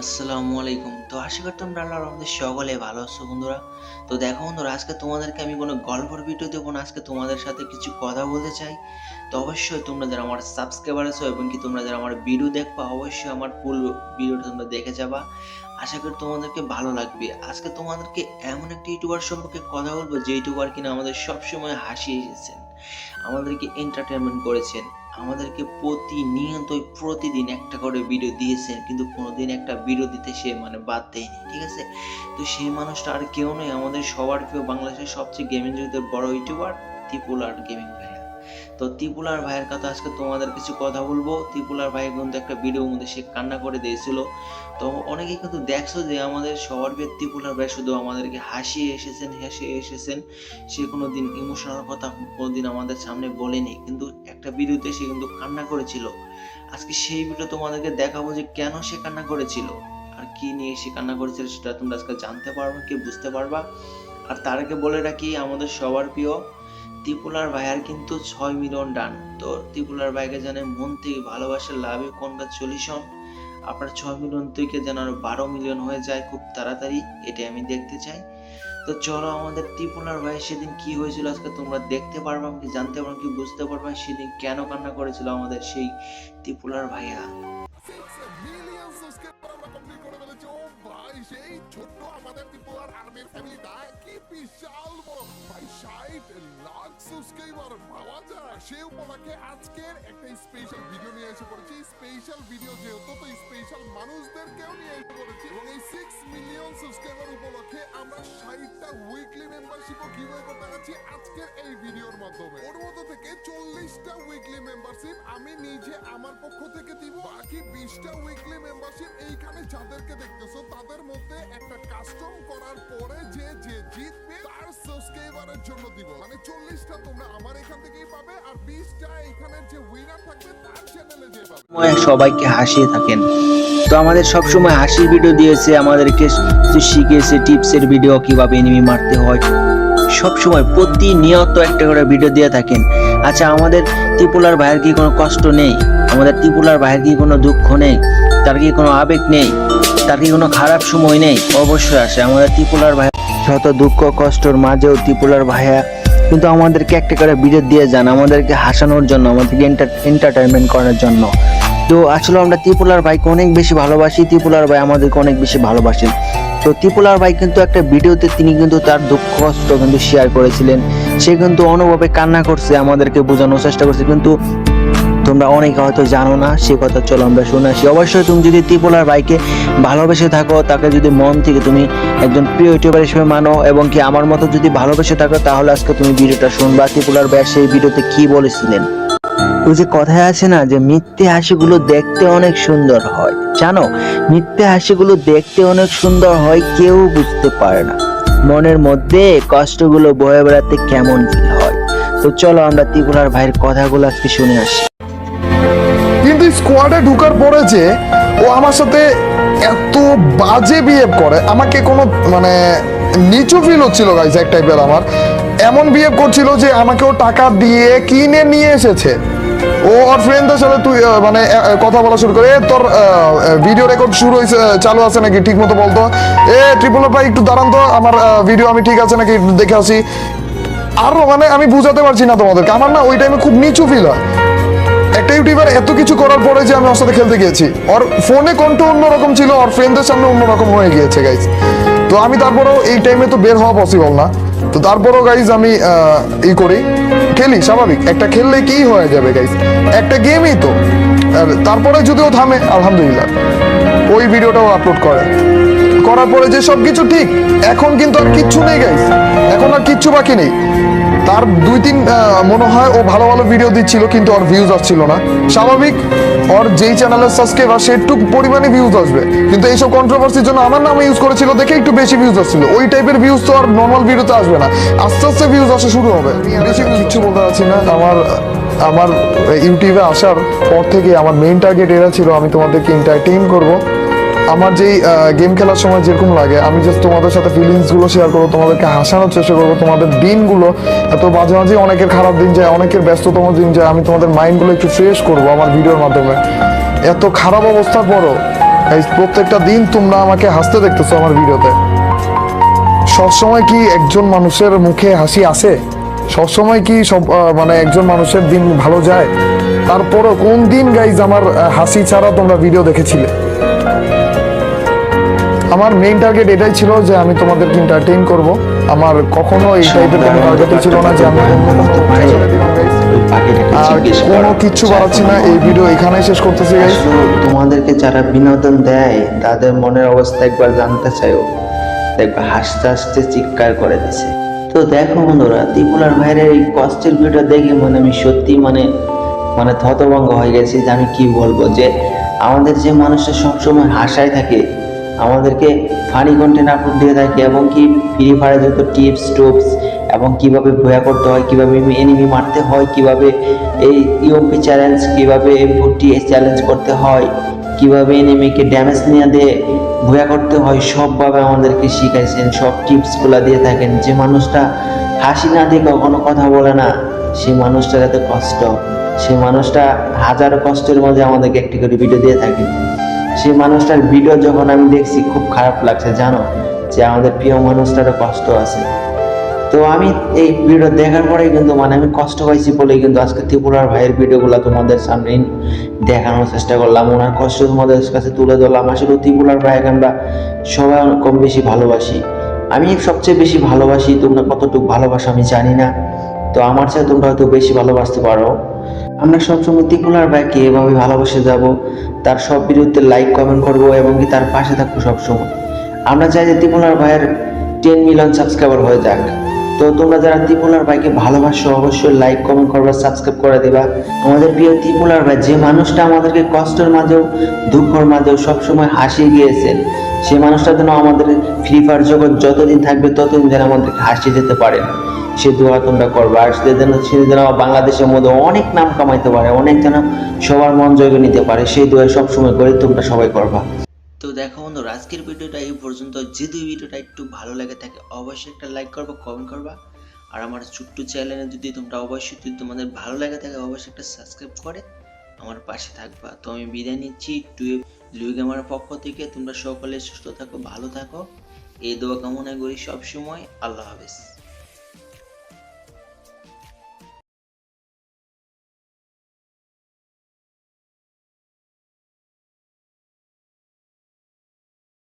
আসসালামু আলাইকুম। তো আশা করি তোমরা রহমতে সকলে ভালো আছো বন্ধুরা। তো দেখো বন্ধুরা, আজকে তোমাদেরকে আমি কোনো গল্পের ভিডিও দেবো না। আজকে তোমাদের সাথে কিছু কথা বলতে চাই। তো অবশ্যই তোমরা যারা আমার সাবস্ক্রাইবার আছো এবং কি তোমরা যারা আমার ভিডিও দেখবা, অবশ্যই আমার ফুল ভিডিওটা তোমরা দেখে যাবা। আশা করি তোমাদেরকে ভালো লাগবে। আজকে তোমাদেরকে এমন একটি ইউটিউবার সম্পর্কে কথা বলব যে ইউটিউবার কিনা আমাদের সবসময় হাসি এসেছেন, আমাদেরকে এন্টারটেনমেন্ট করেছেন। আমাদেরকে প্রতিনিয়তই প্রতিদিন একটা করে ভিডিও দিয়েছেন, কিন্তু কোনোদিন একটা ভিডিও দিতে সে মানে বাদ দেয়নি, ঠিক আছে? তো সেই মানুষটা আর কেউ নয়, আমাদের সবার প্রিয় বাংলাদেশের সবচেয়ে গেমিং জগতের বড় ইউটিউবার ত্রিপুলার গেমিং তো ত্রিপুলার ভাইয়ের কথা আজকে তোমাদের কিছু কথা বলব। ত্রিপুলার ভাই কিন্তু একটা ভিডিওর মধ্যে সে কান্না করে দিয়েছিল। তো অনেকেই কিন্তু দেখছ যে আমাদের সবার ত্রিপুলার ভাই শুধু আমাদেরকে হাসিয়ে এসেছেন, হেসে এসেছেন, সে কোনো দিন ইমোশনাল কথা কোনোদিন আমাদের সামনে বলেনি। কিন্তু একটা ভিডিওতে সে কিন্তু কান্না করেছিল। আজকে সেই ভিডিও তোমাদেরকে দেখাবো যে কেন সে কান্না করেছিল আর কি নিয়ে সে কান্না করেছিল সেটা তোমরা আজকে জানতে পারবে, কি বুঝতে পারবা। আর তার আগে বলে রাখি, আমাদের সবার প্রিয় ত্রিপুলার ভাইয়ার কিন্তু ছয় মিলিয়ন ডান। তো ত্রিপুলার ভাইকে জানে মন থেকে ভালোবাসা, লাভে কোনটা কনগ্রাচুলেশন আপনার ছয় মিলিয়ন থেকে যেন আরও বারো মিলিয়ন হয়ে যায় খুব তাড়াতাড়ি, এটাই আমি দেখতে চাই। তো চলো আমাদের ত্রিপুলার ভাই সেদিন কি হয়েছিল আজকে তোমরা দেখতে পারবা কি জানতে পারবা কি বুঝতে পারবা? সেদিন কেন কান্না করেছিল আমাদের সেই ত্রিপুলার ভাইয়া? সেই ছোট্ট আমাদের ত্রিপুরার আর্মির ফ্যামিলিটা কি বিশাল বড়। ভাই, ষাট লাখ সাবস্ক্রাইবার পাওয়া যায়। সে উপলক্ষে আজকের একটা স্পেশাল ভিডিও নিয়ে এসে পড়েছি। স্পেশাল ভিডিও যেহেতু, তো স্পেশাল মানুষদেরকেও নিয়ে এসে পড়েছি এবং এই সিক্স মিলিয়ন সাবস্ক্রাইবার উপলক্ষে আমরা ষাটটা উইকলি মেম্বারশিপও কীভাবে করতে যাচ্ছি আজকের এই ভিডিওর মাধ্যমে। ওর মধ্যে থেকে চল্লিশটা উইকলি মেম্বারশিপ আমি নিজে আমার পক্ষ থেকে দিব, বাকি বিশটা উইকলি মেম্বারশিপ এইখানে যাদেরকে দেখতেছো, তাদের মধ্যে একটা কাস্টম করার পরে যে যে জিতবে তার সাবস্ক্রাইবারের জন্য দিব। মানে চল্লিশটা তোমরা আমার এখান থেকেই পাবে আর বিশটা এখানের যে উইনার থাকবে তার চ্যানেলে যে পাবে। সবাইকে হাসিয়ে থাকেন। তো আমাদের সব সময় হাসির ভিডিও দিয়েছে, আমাদেরকে শিখিয়েছে টিপসের ভিডিও কীভাবে এনিমি মারতে হয়। সব সময় প্রতিনিয়ত একটা করে ভিডিও দিয়ে থাকেন। আচ্ছা আমাদের ত্রিপুলার ভাইয়ের কি কোনো কষ্ট নেই? আমাদের ত্রিপুলার ভাইয়ের কি কোনো দুঃখ নেই? তার কি কোনো আবেগ নেই? তার কি কোনো খারাপ সময় নেই? অবশ্যই আসে। আমাদের ত্রিপুলার ভাই যত দুঃখ কষ্টর মাঝেও ত্রিপুলার ভাইয়া কিন্তু আমাদেরকে একটা করে ভিডিও দিয়ে যান। আমাদেরকে হাসানোর জন্য, আমাদেরকে এন্টারটেনমেন্ট করার জন্য। তো আসলে আমরা ত্রিপুলার ভাইকে অনেক বেশি ভালোবাসি ত্রিপুলার ভাই আমাদেরকে অনেক বেশি ভালোবাসেন তো ত্রিপুলার ভাই কিন্তু একটা ভিডিওতে তিনি কিন্তু তার দুঃখ, কষ্ট কিন্তু শেয়ার করেছিলেন। সে কিন্তু অনুভবে কান্না করছে, আমাদেরকে বোঝানোর চেষ্টা করছে। কিন্তু তোমরা অনেকে হয়তো জানো না, সে কথা চলো আমরা শুনে আসি। অবশ্যই তুমি যদি ত্রিপুলার ভাইকে ভালোবেসে থাকো, তাকে যদি মন থেকে তুমি একজন প্রিয় ইউটিউবার হিসেবে মানো এবং কি আমার মতো যদি ভালোবেসে থাকো, তাহলে আজকে তুমি ভিডিওটা শুনবা। ত্রিপুলার ভাই সেই ভিডিওতে কি বলেছিলেন? ওই যে কথায় আছে না যে মিথ্যে হাসিগুলো দেখতে অনেক সুন্দর হয়। জানো? মিথ্যে হাসিগুলো দেখতে অনেক সুন্দর হয়, কেউ বুঝতে পারে না। মনের মধ্যে কষ্টগুলো বয়ে বেড়াতে কেমন ফিল হয়? তো চলো আমরা ত্রিপুরার ভাইয়ের কথাগুলো আজকে শুনে আসি। কিন্তু স্কোয়াডে ঢুকার পরে যে ও আমার সাথে এত বাজে বিহেভ করে, আমাকে কোনো মানে নিচু ফিল হচ্ছিল গাইজ এক টাইপের আমার। এমন বিহেভ করছিল যে আমাকে ও টাকা দিয়ে কিনে নিয়ে এসেছে। ও ওর ফ্রেন্ডদের সাথে তুই মানে কথা বলা শুরু করে "এ, তোর ভিডিও রেকর্ড শুরু হয়েছে চালু আছে নাকি ঠিক মতো বলতো? এ ট্রিপল ভাই একটু দাঁড়ান তো আমার ভিডিও আমি ঠিক আছে নাকি দেখে আসি। আরও মানে আমি বুঝাতে পারছি না তোমাদেরকে আমার না ওই টাইমে খুব নিচু ফিল হয়। একটা ইউটিউবার এত কিছু করার পরে যে আমি ওর সাথে খেলতে গিয়েছি ওর ফোনে কণ্ঠ অন্যরকম ছিল ওর ফ্রেন্ডদের সামনে অন্যরকম হয়ে গিয়েছে গাইজ তো আমি তারপরেও এই টাইমে তো বের হওয়া পসিবল না। তো তারপরও গাইজ আমি ই করি। খেলি, স্বাভাবিক। একটা খেললে কি হয়ে যাবে গাইজ একটা গেমই তো। আর তারপরে যদিও থামে, আলহামদুলিল্লাহ। ওই ভিডিওটাও আপলোড করে। করার পরে যে সব কিছু ঠিক, এখন কিন্তু আর কিচ্ছু নেই গাইজ এখন আর কিচ্ছু বাকি নেই। তার দুই তিন মনে হয় ও ভালো ভালো ভিডিও দিচ্ছিল, কিন্তু ওর ভিউজ আসছিল না। স্বাভাবিক, ওর যেই চ্যানেলের সাবস্ক্রাইবার সেটুক পরিমাণে ভিউজ আসবে। কিন্তু এইসব কন্ট্রোভার্সির জন্য আমার নামে ইউজ করেছিল দেখে একটু বেশি ভিউজ আসছিল। ওই টাইপের ভিউজ তো আর নর্মাল ভিডিওতে আসবে না। আস্তে আস্তে ভিউজ আসা শুরু হবে। বেশি কিছু বলতে পারছি না। আমার আমার ইউটিউবে আসার পর থেকে আমার মেইন টার্গেট এরা ছিল, আমি তোমাদেরকে এন্টারটেইন করব। আমার যেই গেম খেলার সময় যেরকম লাগে আমি জাস্ট তোমাদের সাথে ফিলিংসগুলো শেয়ার করব তোমাদেরকে হাসানোর চেষ্টা করব তোমাদের দিনগুলো এত মাঝে মাঝে অনেকের খারাপ দিন যায় অনেকের ব্যস্ততম দিন যায় আমি তোমাদের মাইন্ডগুলো একটু ফ্রেশ করব আমার ভিডিওর মাধ্যমে। এত খারাপ অবস্থার পরও Guys, প্রত্যেকটা দিন তোমরা আমাকে হাসতে দেখতেছো আমার ভিডিওতে সবসময় কি একজন মানুষের মুখে হাসি আসে? সবসময় কি সব মানে একজন মানুষের দিন ভালো যায়? তারপরও কোন দিন গাইজ আমার হাসি ছাড়া তোমরা ভিডিও দেখেছিলে? আমার মেইন টার্গেট এটাই ছিল যে আমি তোমাদেরকে এন্টারটেইন করব। আমার কখনো এই টাইপের কোনো টার্গেটই ছিল না যে আমি। আর কোনো। কিচ্ছু বাড়াচ্ছি না এই ভিডিও এখানেই শেষ করতেছি গাইস তোমাদেরকে যারা বিনোদন দেয় তাদের মনের অবস্থা একবার জানতে চাইও। দেখবে হাসতে হাসতে চিৎকার করে দিছে। তো দেখো বন্ধুরা ত্রিপুলার ভাইয়ের এই কষ্টের ভিডিও দেখে মানে আমি সত্যি মানে মানে থতভঙ্গ হয়ে গেছি যে আমি কি বলব? যে আমাদের যে মানুষটা সবসময় হাসায় থাকে আমাদেরকে ফানি কন্টেন্ট আপলোড দিয়ে থাকে এবং কি ফ্রি ফায়ারে যত টিপস টোপস এবং কীভাবে ভয়া করতে হয়, কীভাবে এনিমি মারতে হয়, কীভাবে এই ইউপি চ্যালেঞ্জ কীভাবে এমপুটি চ্যালেঞ্জ করতে হয়, কীভাবে এনিমিকে ড্যামেজ নিয়ে দিয়ে ভয়া করতে হয়, সবভাবে আমাদেরকে শিখাইছেন, সব টিপসগুলো দিয়ে থাকেন। যে মানুষটা হাসি না দিয়ে কখনো কথা বলে না সেই মানুষটার এত কষ্ট সেই মানুষটা হাজারো কষ্টের মধ্যে আমাদেরকে একটি করে ভিডিও দিয়ে থাকেন সেই মানুষটার ভিডিও যখন আমি দেখছি, খুব খারাপ লাগছে, জানো? যে আমাদের প্রিয় মানুষটারও কষ্ট আছে। তো আমি এই ভিডিও দেখার পরেই কিন্তু মানে আমি কষ্ট পাইছি বলেই কিন্তু আজকে ত্রিপুরার ভাইয়ের ভিডিওগুলো তোমাদের সামনে দেখানোর চেষ্টা করলাম। ওনার কষ্ট তোমাদের কাছে তুলে ধরলাম। আসলে ত্রিপুরার ভাইকে আমরা সবাই কম বেশি ভালোবাসি। আমি সবচেয়ে বেশি ভালোবাসি, তোমরা কতটুকু ভালোবাসো আমি জানি না। তো আমার চেয়ে তোমরা হয়তো বেশি ভালোবাসতে পারো। আমরা সবসময় ত্রিপুরার ভাইকে এভাবে ভালোবাসে যাব। তার সব ভিডিওতে লাইক কমেন্ট করব এবং কি তার পাশে থাকব সবসময়। আমরা চাই যে ত্রিপুরার ভাইয়ের টেন মিলিয়ন সাবস্ক্রাইবার হয়ে যাক। তো তোমরা যারা ত্রিপুলার ভাইকে ভালোবাসো, অবশ্যই লাইক কমেন্ট করবা সাবস্ক্রাইব করে দেবা। আমাদের প্রিয় ত্রিপুলার ভাই, যে মানুষটা আমাদেরকে কষ্টের মাঝেও, দুঃখের মাঝেও সবসময় হাসিয়ে গিয়েছেন সে মানুষটা যেন আমাদের ফ্রি ফায়ার জগৎ যতদিন থাকবে, ততদিন যেন আমাদেরকে হাসিয়ে যেতে পারে। সে দোয়া তোমরা করবা। আর সে যেন সে যেন বাংলাদেশের মধ্যে অনেক নাম কামাইতে পারে, অনেক যেন সবার মন জয় নিতে পারে, সেই দোয়া সবসময় করে তোমরা সবাই করবা। তো দেখো বন্ধুরা, আজকের ভিডিওটা এই পর্যন্ত। যদি ভিডিওটা একটু ভালো লাগে থাকে, অবশ্যই একটা লাইক করবা কমেন্ট করবা। আর আমার ছোট্ট চ্যানেলে যদি তোমরা অবশ্যই যদি তোমাদের ভালো লাগে থাকে, অবশ্যই একটা সাবস্ক্রাইব করে আমার পাশে থাকবা। তো আমি বিদায় নিচ্ছি টুয়েব লিউ গেমার পক্ষ থেকে। তোমরা সকলে সুস্থ থাকো, ভালো থাকো। এই দোয়া কামনা করি সবসময়। আল্লাহ হাফেজ।